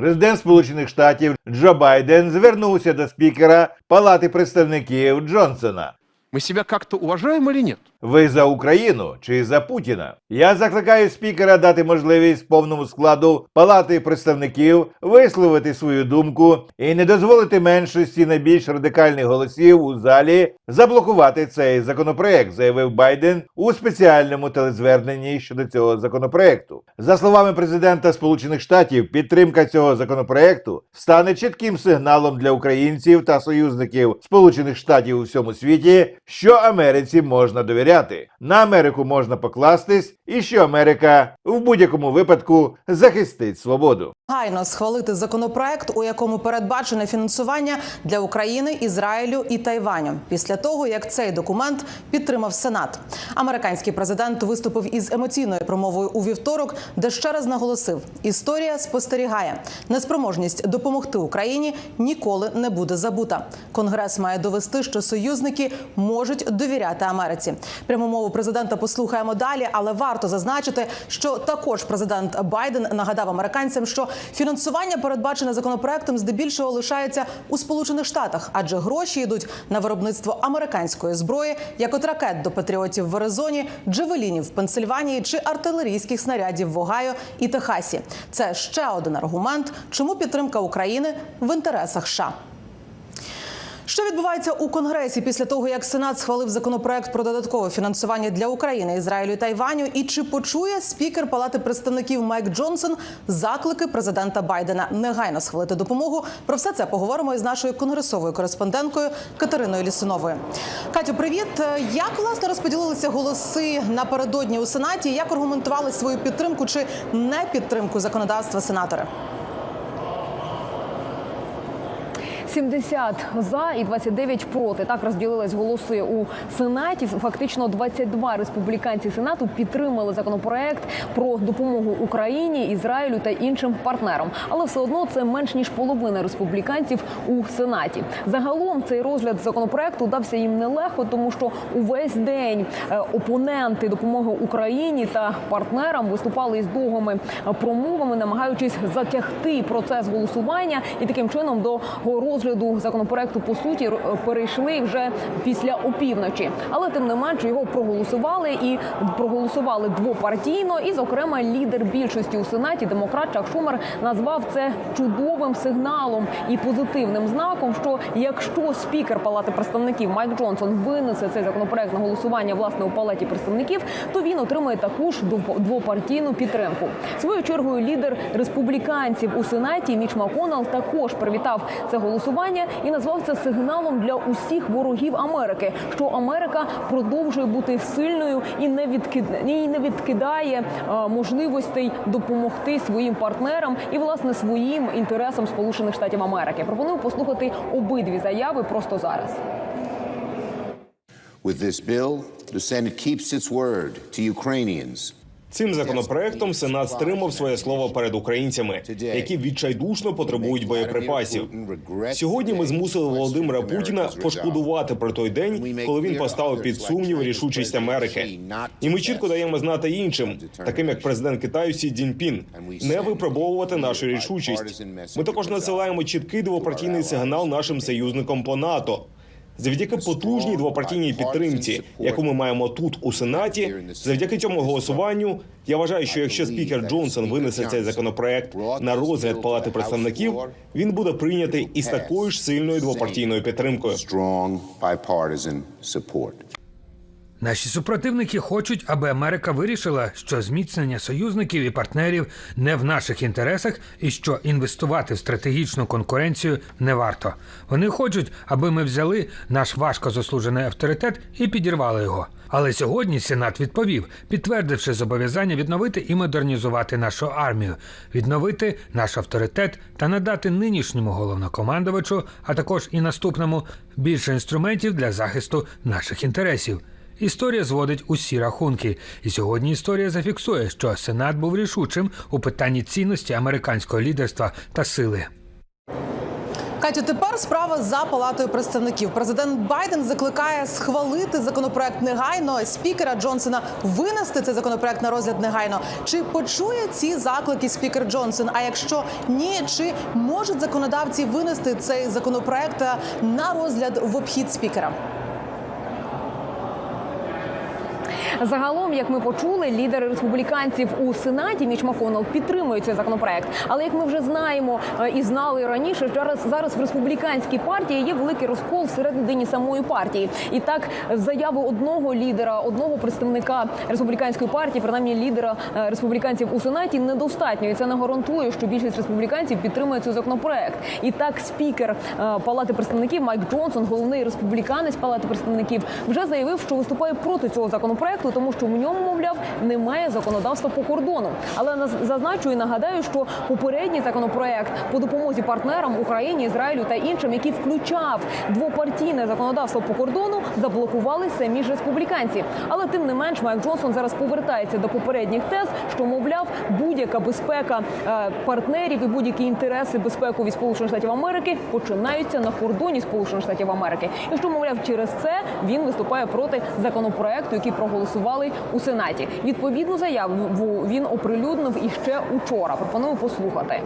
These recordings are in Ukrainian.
Президент Сполучених Штатів Джо Байден звернувся до спікера Палати представників Джонсона. Ми себе як-то уважаємо чи нет? Ви за Україну чи за Путіна? Я закликаю спікера дати можливість повному складу Палати представників висловити свою думку і не дозволити меншості найбільш радикальних голосів у залі заблокувати цей законопроект, заявив Байден у спеціальному телезверненні щодо цього законопроекту. За словами президента Сполучених Штатів, підтримка цього законопроекту стане чітким сигналом для українців та союзників Сполучених Штатів у всьому світі, що Америці можна довіряти. На Америку можна покластись, і що Америка в будь-якому випадку захистить свободу. Гайно схвалити законопроект, у якому передбачене фінансування для України, Ізраїлю і Тайваню. Після того як цей документ підтримав Сенат, американський президент виступив із емоційною промовою у вівторок, де ще раз наголосив: історія спостерігає, неспроможність допомогти Україні ніколи не буде забута. Конгрес має довести, що союзники можуть довіряти Америці. Пряму мову президента послухаємо далі, але варто зазначити, що також президент Байден нагадав американцям, що фінансування передбачене законопроектом здебільшого лишається у Сполучених Штатах, адже гроші йдуть на виробництво американської зброї, як от ракет до патріотів в Аризоні, джевелінів в Пенсильванії чи артилерійських снарядів в Огайо і Техасі. Це ще один аргумент, чому підтримка України в інтересах США. Що відбувається у Конгресі після того, як Сенат схвалив законопроект про додаткове фінансування для України, Ізраїлю і Тайваню? І чи почує спікер Палати представників Майк Джонсон заклики президента Байдена негайно схвалити допомогу? Про все це поговоримо із нашою конгресовою кореспонденткою Катериною Лісуновою. Катю, привіт! Як власне розподілилися голоси напередодні у Сенаті? Як аргументували свою підтримку чи не підтримку законодавства сенатори? 70 за і 29 проти. Так розділились голоси у сенаті. Фактично 22 республіканці сенату підтримали законопроект про допомогу Україні, Ізраїлю та іншим партнерам. Але все одно це менш ніж половина республіканців у сенаті. Загалом цей розгляд законопроекту дався їм нелегко, тому що увесь день е, опоненти допомоги Україні та партнерам виступали із довгими е, промовами, намагаючись затягти процес голосування і таким чином до розгляду законопроекту по суті перейшли вже після опівночі. Але тим не менше його проголосували і проголосували двопартійно. І, зокрема, лідер більшості у сенаті, демократ Чак Шумер, назвав це чудовим сигналом і позитивним знаком. Що якщо спікер Палати представників Майк Джонсон винесе цей законопроект на голосування власне у палаті представників, то він отримає також двоп- двопартійну підтримку. Своєю чергою лідер республіканців у сенаті Міч Маконал також привітав це голосування і назвав це сигналом для усіх ворогів Америки, що Америка продовжує бути сильною і не відкидає, і не відкидає е, можливостей допомогти своїм партнерам і власне своїм інтересам Сполучених Штатів Америки. Пропоную послухати обидві заяви просто зараз. With this bill, the Senate keeps its word to Ukrainians. Цим законопроектом Сенат стримав своє слово перед українцями, які відчайдушно потребують боєприпасів. Сьогодні ми змусили Володимира Путіна пошкодувати про той день, коли він поставив під сумнів рішучість Америки. І ми чітко даємо знати іншим, таким як президент Китаю Сі Цзіньпін, не випробовувати нашу рішучість. Ми також надсилаємо чіткий двопартійний сигнал нашим союзникам по НАТО. Завдяки потужній двопартійній підтримці, яку ми маємо тут у сенаті, завдяки цьому голосуванню, я вважаю, що якщо спікер Джонсон винесе цей законопроект на розгляд палати представників, він буде прийнятий із такою ж сильною двопартійною підтримкою. Наші супротивники хочуть, аби Америка вирішила, що зміцнення союзників і партнерів не в наших інтересах і що інвестувати в стратегічну конкуренцію не варто. Вони хочуть, аби ми взяли наш важко заслужений авторитет і підірвали його. Але сьогодні Сенат відповів, підтвердивши зобов'язання відновити і модернізувати нашу армію, відновити наш авторитет та надати нинішньому головнокомандувачу, а також і наступному більше інструментів для захисту наших інтересів. Історія зводить усі рахунки, і сьогодні історія зафіксує, що Сенат був рішучим у питанні цінності американського лідерства та сили. Катю, тепер справа за палатою представників. Президент Байден закликає схвалити законопроект негайно. Спікера Джонсона винести цей законопроект на розгляд негайно. Чи почує ці заклики спікер Джонсон? А якщо ні, чи можуть законодавці винести цей законопроект на розгляд в обхід спікера? Загалом, як ми почули, лідери республіканців у сенаті Міч Маконел підтримують цей законопроект. Але як ми вже знаємо е, і знали раніше, зараз зараз в республіканській партії є великий розкол всередині самої партії. І так, заяви одного лідера, одного представника республіканської партії, принаймні лідера е, республіканців у сенаті, недостатньо. І це не гарантує, що більшість республіканців підтримує цей законопроект. І так, спікер е, Палати представників Майк Джонсон, головний республіканець Палати представників, вже заявив, що виступає проти цього законопроекту, тому що в ньому, мовляв, немає законодавства по кордону. Але зазначу і нагадаю, що попередній законопроект по допомозі партнерам Україні, Ізраїлю та іншим, який включав двопартійне законодавство по кордону, заблокували самі ж республіканці. Але тим не менш, Майк Джонсон зараз повертається до попередніх тез, що мовляв будь-яка безпека е, партнерів і будь-які інтереси безпекові Сполучених Штатів Америки починаються на кордоні Сполучених Штатів Америки. І що мовляв, через це він виступає проти законопроекту, який проголосували у сенаті. Відповідну заяву він оприлюднив іще учора. Пропоную послухати.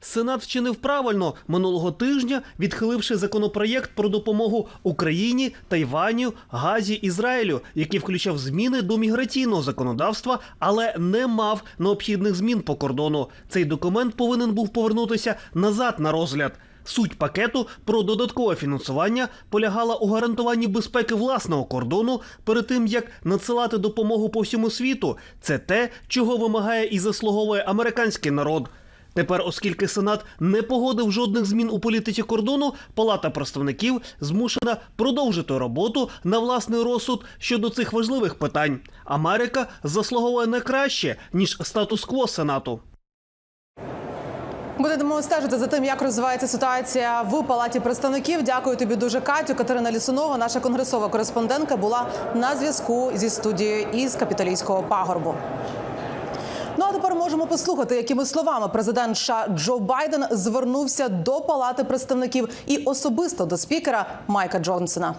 Сенат вчинив правильно минулого тижня, відхиливши законопроєкт про допомогу Україні, Тайваню, Газі, Ізраїлю, який включав зміни до міграційного законодавства, але не мав необхідних змін по кордону. Цей документ повинен був повернутися назад на розгляд. Суть пакету про додаткове фінансування полягала у гарантуванні безпеки власного кордону перед тим, як надсилати допомогу по всьому світу. Це те, чого вимагає і заслуговує американський народ. Тепер, оскільки Сенат не погодив жодних змін у політиці кордону, Палата представників змушена продовжити роботу на власний розсуд щодо цих важливих питань. Америка заслуговує не краще ніж статус-кво Сенату. Будемо стежити за тим, як розвивається ситуація в палаті представників. Дякую тобі дуже, Катю. Катерина Лісунова, наша конгресова кореспондентка, була на зв'язку зі студією із капітолійського пагорбу. Ну а тепер можемо послухати, якими словами президент США Джо Байден звернувся до палати представників і особисто до спікера Майка Джонсона.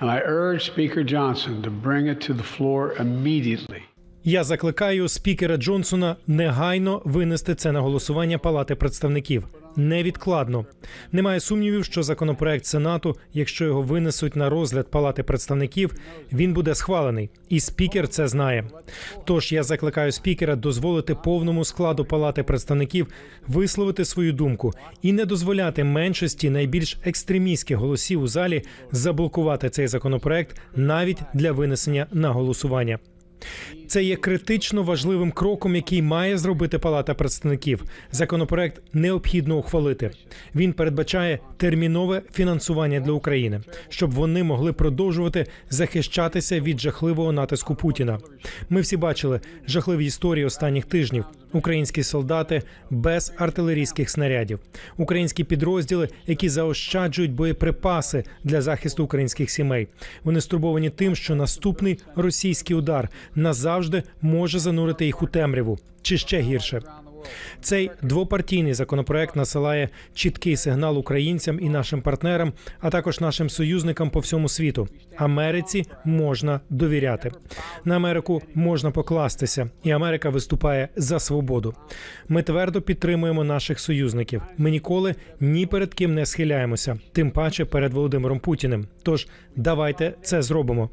And I urge Speaker Johnson to bring it to the floor immediately. Я закликаю спікера Джонсона негайно винести це на голосування Палати представників невідкладно. Немає сумнівів, що законопроект Сенату, якщо його винесуть на розгляд Палати представників, він буде схвалений, і спікер це знає. Тож я закликаю спікера дозволити повному складу Палати представників висловити свою думку і не дозволяти меншості найбільш екстремістських голосів у залі заблокувати цей законопроект навіть для винесення на голосування. Це є критично важливим кроком, який має зробити Палата представників. Законопроект необхідно ухвалити. Він передбачає термінове фінансування для України, щоб вони могли продовжувати захищатися від жахливого натиску Путіна. Ми всі бачили жахливі історії останніх тижнів. Українські солдати без артилерійських снарядів, українські підрозділи, які заощаджують боєприпаси для захисту українських сімей. Вони стурбовані тим, що наступний російський удар назавжди може занурити їх у темряву чи ще гірше. Цей двопартійний законопроект насилає чіткий сигнал українцям і нашим партнерам, а також нашим союзникам по всьому світу. Америці можна довіряти. На Америку можна покластися, і Америка виступає за свободу. Ми твердо підтримуємо наших союзників. Ми ніколи ні перед ким не схиляємося, тим паче перед Володимиром Путіним. Тож давайте це зробимо.